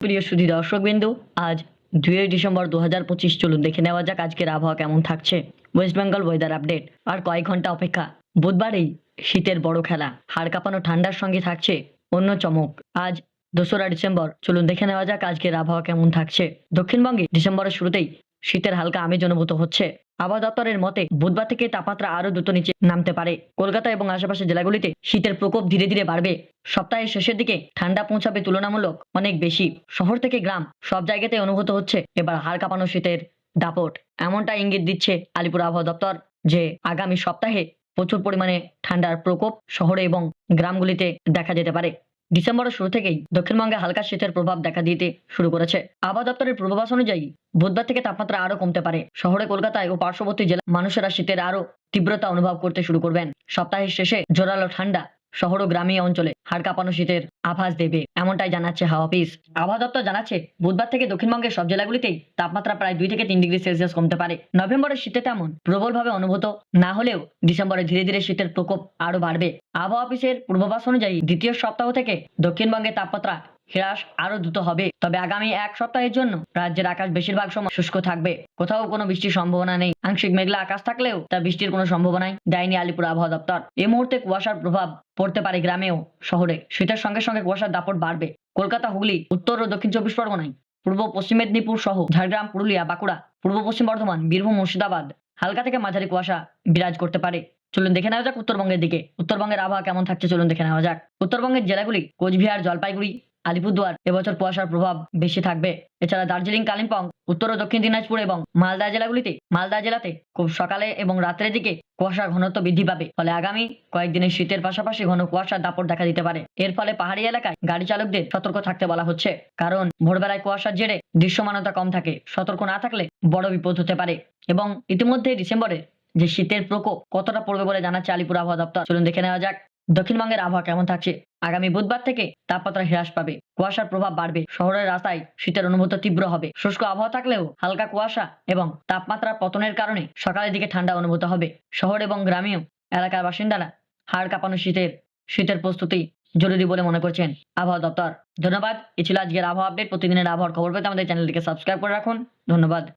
প্রিয় শ্রুতি দর্শক বিন্দু আজ দুই ডিসেম্বর দু হাজার পঁচিশ, চলুন দেখে নেওয়া যাক আজকের আবহাওয়া কেমন থাকছে। ওয়েস্ট বেঙ্গল ওয়েদার আপডেট আর কয়েক ঘণ্টা অপেক্ষা। বুধবারেই শীতের বড় খেলা, হাড় কাঁপানো ঠান্ডার সঙ্গে থাকছে অন্য চমক। আজ দোসরা ডিসেম্বর, চলুন দেখে নেওয়া যাক আজকের আবহাওয়া কেমন থাকছে। দক্ষিণবঙ্গে ডিসেম্বরের শুরুতেই শীতের হালকা আমেজ অনুভূত হচ্ছে। আবহাওয়া দপ্তরের মতে, বুধবার থেকে তাপমাত্রা আরও দ্রুত নিচে নামতে পারে। কলকাতা এবং আশেপাশের জেলাগুলিতে শীতের প্রকোপ ধীরে ধীরে বাড়বে। সপ্তাহের শেষের দিকে ঠান্ডা পৌঁছাবে তুলনামূলক অনেক বেশি। শহর থেকে গ্রাম সব জায়গাতে অনুভূত হচ্ছে এবার হাড় কাঁপানো শীতের দাপট। এমনটা ইঙ্গিত দিচ্ছে আলিপুর আবহাওয়া দপ্তর যে, আগামী সপ্তাহে প্রচুর পরিমাণে ঠান্ডার প্রকোপ শহরে এবং গ্রামগুলিতে দেখা যেতে পারে। ডিসেম্বরের শুরু থেকেই দক্ষিণবঙ্গে হালকা শীতের প্রভাব দেখা দিতে শুরু করেছে। আবহাওয়া দপ্তরের পূর্বাভাস অনুযায়ী, বুধবার থেকে তাপমাত্রা আরও কমতে পারে। শহরে, কলকাতায় ও পার্শ্ববর্তী জেলা মানুষেরা শীতের আরও তীব্রতা অনুভব করতে শুরু করবেন। সপ্তাহের শেষে জোরালো ঠান্ডা শহর ও গ্রামীণ অঞ্চলে হাড় কাঁপানো শীতের আভাস দেবে, এমনটাই জানাচ্ছে হাওয়া অফিস আবহাওয়া দপ্তর জানাচ্ছে, বুধবার থেকে দক্ষিণবঙ্গের সব জেলাগুলিতেই তাপমাত্রা প্রায় দুই থেকে তিন ডিগ্রি সেলসিয়াস কমতে পারে। নভেম্বরের শীতে তেমন প্রবলভাবে অনুভূত না হলেও ডিসেম্বরে ধীরে ধীরে শীতের প্রকোপ আরও বাড়বে। আবহাওয়া অফিসের পূর্বাভাস অনুযায়ী দ্বিতীয় সপ্তাহ থেকে দক্ষিণবঙ্গে তাপমাত্রা হ্রাস আরও দ্রুত হবে। তবে আগামী এক সপ্তাহের জন্য রাজ্যের আকাশ বেশিরভাগ সময় শুষ্ক থাকবে। কোথাও কোনো বৃষ্টির সম্ভাবনা নেই। আংশিক মেঘলা আকাশ থাকলেও তা বৃষ্টির কোনো সম্ভাবনাই দেয়নি আলিপুর আবহাওয়া দপ্তর। এই মুহূর্তে কুয়াশার প্রভাব পড়তে পারে গ্রামেও শহরে। শীতের সঙ্গে সঙ্গে কুয়াশার দাপট বাড়বে। কলকাতা, হুগলি, উত্তর ও দক্ষিণ চব্বিশ পরগনায়। পূর্ব, পশ্চিম মেদিনীপুর সহ ঝাড়গ্রাম, পুরুলিয়া, বাঁকুড়া, পূর্ব, পশ্চিম বর্ধমান, বীরভূম, মুর্শিদাবাদ হালকা থেকে মাঝারি কুয়াশা বিরাজ করতে পারে। চলুন দেখে নেওয়া যাক উত্তরবঙ্গের দিকে। উত্তরবঙ্গের আবহাওয়া কেমন থাকছে চলুন দেখে নেওয়া যাক। উত্তরবঙ্গের জেলাগুলি কোচবিহার, জলপাইগুড়ি আলিপুরদুয়ার, এবছর কুয়াশার প্রভাব বেশি থাকবে। এছাড়া দার্জিলিং, কালিম্পং, উত্তর ও দক্ষিণ দিনাজপুর এবং মালদা জেলাগুলিতে, মালদা জেলাতে খুব সকালে এবং রাত্রের দিকে কুয়াশার ঘনত্ব বৃদ্ধি পাবে। ফলে আগামী কয়েকদিনের শীতের পাশাপাশি ঘন কুয়াশার দাপট দেখা দিতে পারে। এর ফলে পাহাড়ি এলাকায় গাড়ি চালকদের সতর্ক থাকতে বলা হচ্ছে। কারণ ভোরবেলায় কুয়াশার জেরে দৃশ্যমানতা কম থাকে। সতর্ক না থাকলে বড় বিপদ হতে পারে। এবং ইতিমধ্যে ডিসেম্বরে যে শীতের প্রকোপ কতটা পড়বে বলে জানাচ্ছে আলিপুর আবহাওয়া দপ্তর। চলুন দেখে নেওয়া যাক। দক্ষিণবঙ্গের আবহাওয়া কেমন থাকছে? আগামী বুধবার থেকে তাপমাত্রা হ্রাস পাবে, কুয়াশার প্রভাব বাড়বে, শহরের রাস্তায় শীতের অনুভূত তীব্র হবে। শুষ্ক আবহাওয়া থাকলেও হালকা কুয়াশা এবং তাপমাত্রা পতনের কারণে সকালের দিকে ঠান্ডা অনুভূত হবে। শহর এবং গ্রামীণ এলাকার বাসিন্দারা হাড় কাঁপানো শীতের শীতের প্রস্তুতি জরুরি বলে মনে করছেন আবহাওয়া দপ্তর। ধন্যবাদ, এ ছিল আজকের আবহাওয়া আপডেট। প্রতিদিনের আবহাওয়ার খবর পেতে আমাদের চ্যানেলটিকে সাবস্ক্রাইব করে রাখুন। ধন্যবাদ।